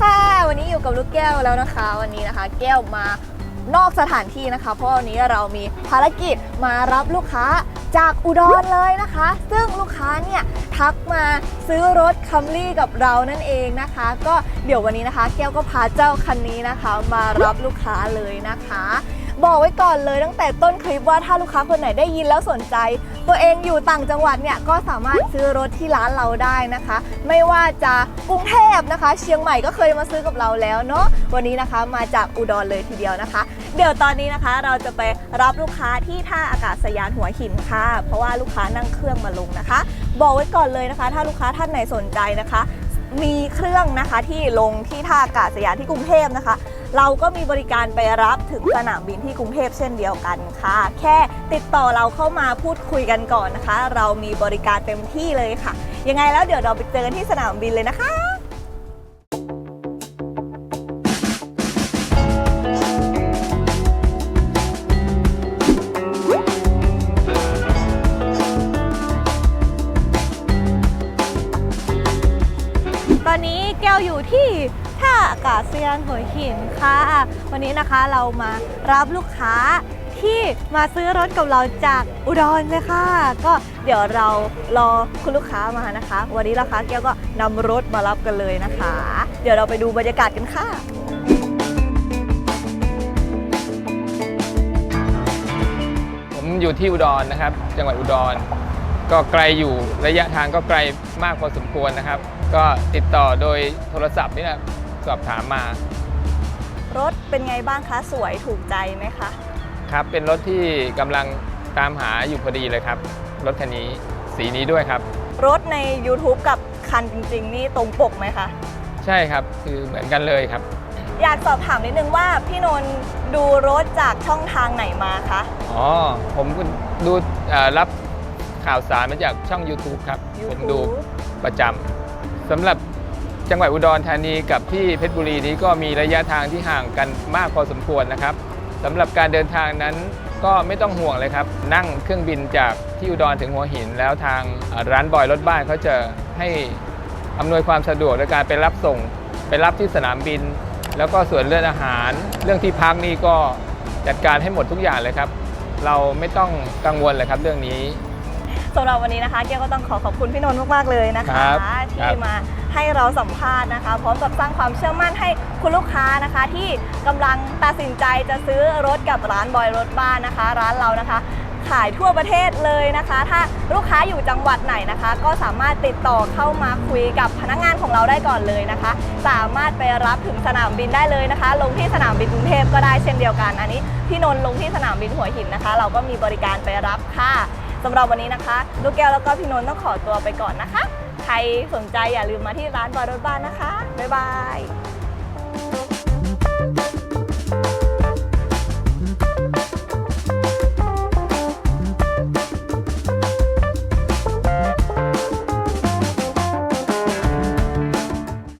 ค่ะ วันนี้อยู่กับลูกแก้วแล้วนะคะ วันนี้นะคะ แก้วมานอกสถานที่นะคะ เพราะวันนี้เรามีภารกิจมารับลูกค้าจากอุดรเลยนะคะ ซึ่งลูกค้าเนี่ยทักมาซื้อรถคัมรี่กับเรานั่นเองนะคะ ก็เดี๋ยววันนี้นะคะ แก้วก็พาเจ้าคันนี้นะคะ มารับลูกค้าเลยนะคะ บอกไว้ก่อนเลยตั้งแต่ต้นคลิปว่าถ้าลูกค้าคนไหนได้ยินแล้วสนใจ ตัวเองอยู่ต่างจังหวัดเนี่ยก็สามารถซื้อรถที่ร้านเราได้นะคะ ไม่ว่าจะกรุงเทพนะคะ เชียงใหม่ก็เคยมาซื้อกับเราแล้วเนาะวันนี้นะคะมาจากอุดรเลยทีเดียวนะคะ เดี๋ยวตอนนี้นะคะเราจะไปรับลูกค้าที่ท่าอากาศยานหัวหินค่ะ เพราะว่าลูกค้านั่งเครื่องมาลงนะคะ บอกไว้ก่อนเลยนะคะ ถ้าลูกค้าท่านไหนสนใจนะคะ มีเครื่องนะคะที่ลงที่ท่าอากาศยานที่กรุงเทพนะคะ เราก็มีบริการไปรับถึงสนามบินที่กรุงเทพเช่นเดียวกันค่ะ แค่ติดต่อเราเข้ามาพูดคุยกันก่อนนะคะ เรามีบริการเต็มที่เลยค่ะ ยังไงแล้วเดี๋ยวเราไปเจอกันที่สนามบินเลยนะคะ อนนี้แก้วอยู่ที่ท่าอากาศยานหัวหินค่ะ วันนี้นะคะเรามารับลูกค้าที่มาซื้อรถกับเราจากอุดรเลยค่ะ ก็เดี๋ยวเรารอคุณลูกค้ามานะคะ วันนี้ราคาแก้วก็นำรถมารับกันเลยนะคะ เดี๋ยวเราไปดูบรรยากาศกันค่ะผมอยู่ที่อุดรนะครับ จังหวัดอุดร ก็ไกลอยู่ระยะทางก็ไกลมากพอสมควรนะครับ ก็ติดต่อโดยโทรศัพท์นี่แหละสอบถามมา รถเป็นไงบ้างคะ สวยถูกใจไหมคะ ครับ เป็นรถที่กำลังตามหาอยู่พอดีเลยครับ รถคันนี้สีนี้ด้วยครับ รถใน YouTube กับคันจริง ๆ นี่ตรงปกไหมคะ ใช่ครับ คือเหมือนกันเลยครับ อยากสอบถามนิดนึงว่าพี่นนท์ดูรถจากช่องทางไหนมาคะ อ๋อ ผมก็ดูเอ่อรับ ข่าวสารมาจากช่อง YouTube ครับผมดู YouTube ประจำสำหรับจังหวัดอุดรธานีกับที่เพชรบุรีนี้ก็มีระยะทางที่ห่างกันมากพอสมควรนะครับสำหรับการเดินทางนั้นก็ไม่ต้องห่วงเลยครับ นั่งเครื่องบินจากที่อุดรถึงหัวหิน แล้วทางเอ่อร้านบอยรถบ้านเขาจะให้อำนวยความสะดวกในการไปรับส่ง ไปรับที่สนามบิน แล้วก็ส่วนเรื่องอาหาร เรื่องที่พักนี่ก็จัดการให้หมดทุกอย่างเลยครับ เราไม่ต้องกังวลเลยครับเรื่องนี้ สำหรับวันนี้นะคะเกียวก็ต้องขอขอบคุณพี่นนท์มากๆเลยนะคะ ครับที่ครับมาให้เราสัมภาษณ์นะคะ พร้อมกับสร้างความเชื่อมั่นให้คุณลูกค้านะคะ ที่กำลังตัดสินใจจะซื้อรถกับร้านบอยรถบ้านนะคะ ร้านเรานะคะ ขายทั่วประเทศเลยนะคะ ถ้าลูกค้าอยู่จังหวัดไหนนะคะ ก็สามารถติดต่อเข้ามาคุยกับพนักงานของเราได้ก่อนเลยนะคะ สามารถไปรับถึงสนามบินได้เลยนะคะ ลงที่สนามบินกรุงเทพก็ได้เช่นเดียวกัน อันนี้พี่นนท์ลงที่สนามบินหัวหินนะคะ เราก็มีบริการไปรับค่ะ สำหรับวันนี้นะคะ ลูกแก้วแล้วก็พี่นนท์ต้องขอตัวไปก่อนนะคะ ใครสนใจอย่าลืมมาที่ร้านบอยรถบ้านนะคะ บ๊ายบาย